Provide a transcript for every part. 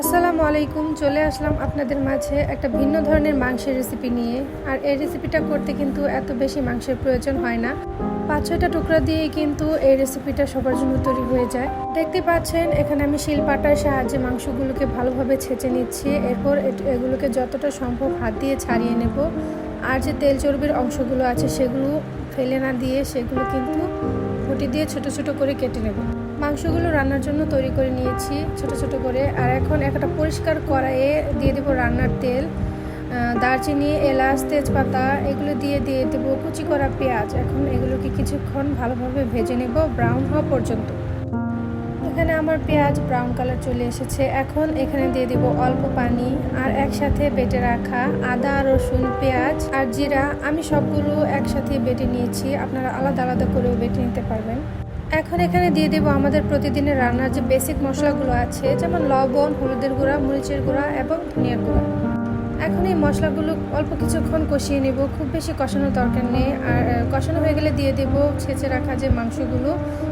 আসসালামু আলাইকুম, চলে আসলাম আপনাদের মাঝে একটা ভিন্ন ধরনের মাংসের রেসিপি নিয়ে। আর এই রেসিপিটা করতে কিন্তু এত বেশি মাংসের প্রয়োজন হয় না। পাঁচ ছয়টা টুকরা দিয়ে কিন্তু এই রেসিপিটা সবার জন্য তৈরি হয়ে যায়। দেখতে পাচ্ছেন, এখানে আমি শিলপাটার সাহায্যে মাংসগুলোকে ভালোভাবে ছেঁচে নিচ্ছি। এরপর এগুলোকে যতটা সম্ভব হাত দিয়ে ছাড়িয়ে নেব। আর যে তেল চর্বির অংশগুলো আছে, সেগুলো ফেলে না দিয়ে সেগুলো কিন্তু ঘুটি দিয়ে ছোট ছোট করে কেটে নেব। মাংসগুলো রান্নার জন্য তৈরি করে নিয়েছি, ছোট ছোট করে। আর এখন একটা পরিষ্কার কড়াইয়ে দিয়ে দেবো রান্নার তেল দারচিনি, এলাচ, তেজপাতা, এগুলো দিয়ে দিয়ে দেবো কুচি করা পেঁয়াজ। এখন এগুলোকে কিছুক্ষণ ভালোভাবে ভেজে নেব ব্রাউন হওয়া পর্যন্ত। এখানে আমার পেঁয়াজ ব্রাউন কালার চলে এসেছে। এখন এখানে দিয়ে দিব অল্প পানি আর একসাথে বেটে রাখা আদা, রসুন, পেঁয়াজ আর জিরা। আমি সবগুলো একসাথে বেটে নিয়েছি। আপনারা আলাদা আলাদা করেও বেটে নিতে পারবেন। এখন এখানে দিয়ে দেবো আমাদের প্রতিদিনের রান্নার যে বেসিক মশলাগুলো আছে, যেমন লবণ, হলুদের গুঁড়া, মরিচের গুঁড়া এবং ধনিয়ার গুঁড়া। এখন এই মশলাগুলো অল্প কিছুক্ষণ কষিয়ে নেব। খুব বেশি কষানোর দরকার নেই। আর কষানো হয়ে গেলে দিয়ে দেব ছেঁচে রাখা যে মাংসগুলো,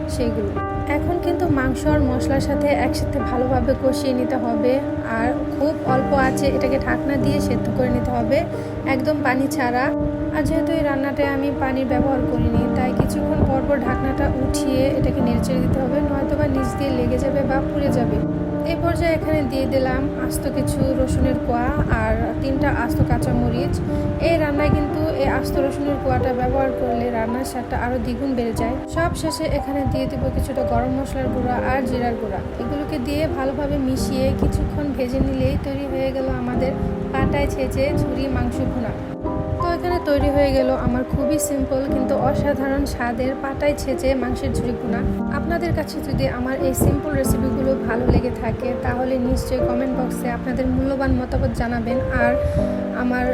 সেইগুলো। এখন কিন্তু মাংস আর মশলার সাথে একসাথে ভালোভাবে কষিয়ে নিতে হবে। আর খুব অল্প আছে এটাকে ঢাকনা দিয়ে সেদ্ধ করে নিতে হবে, একদম পানি ছাড়া। আর যেহেতু এই রান্নাটায় আমি পানির ব্যবহার করিনি, তাই কিছুক্ষণ পর পর ঢাকনাটা উঠিয়ে এটাকে নেড়েচেড়ে দিতে হবে নয়তো বা নিচ দিয়ে লেগে যাবে বা পুড়ে যাবে। এই পর্যায়ে এখানে দিয়ে দিলাম আস্ত কিছু রসুনের কোয়া আর তিনটা আস্ত কাঁচামরিচ এই রান্নায় কিন্তু এই আস্ত রসুনের কুয়াটা ব্যবহার করলে রান্নার স্বাদটা আরও দ্বিগুণ বেড়ে যায়। সব শেষে এখানে দিয়ে দেবো কিছুটা গরম মশলার গুঁড়া আর জিরার গুঁড়া। এগুলোকে দিয়ে ভালোভাবে মিশিয়ে কিছুক্ষণ ভেজে নিলেই তৈরি হয়ে গেল আমাদের পাটায় ছেঁচে ঝুরি মাংস ভুনা। তৈরি হয়ে গেল আমার খুবই সিম্পল কিন্তু অসাধারণ স্বাদের পাটায় ছেঁচে মাংসের ঝুড়ি ভুনা আপনাদের কাছে যদি আমার এই সিম্পল রেসিপিগুলো ভালো লেগে থাকে, তাহলে নিশ্চয়ই কমেন্ট বক্সে আপনাদের মূল্যবান মতামত জানাবেন আর আমার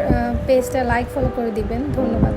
পেজটা লাইক ফলো করে দিবেন। ধন্যবাদ।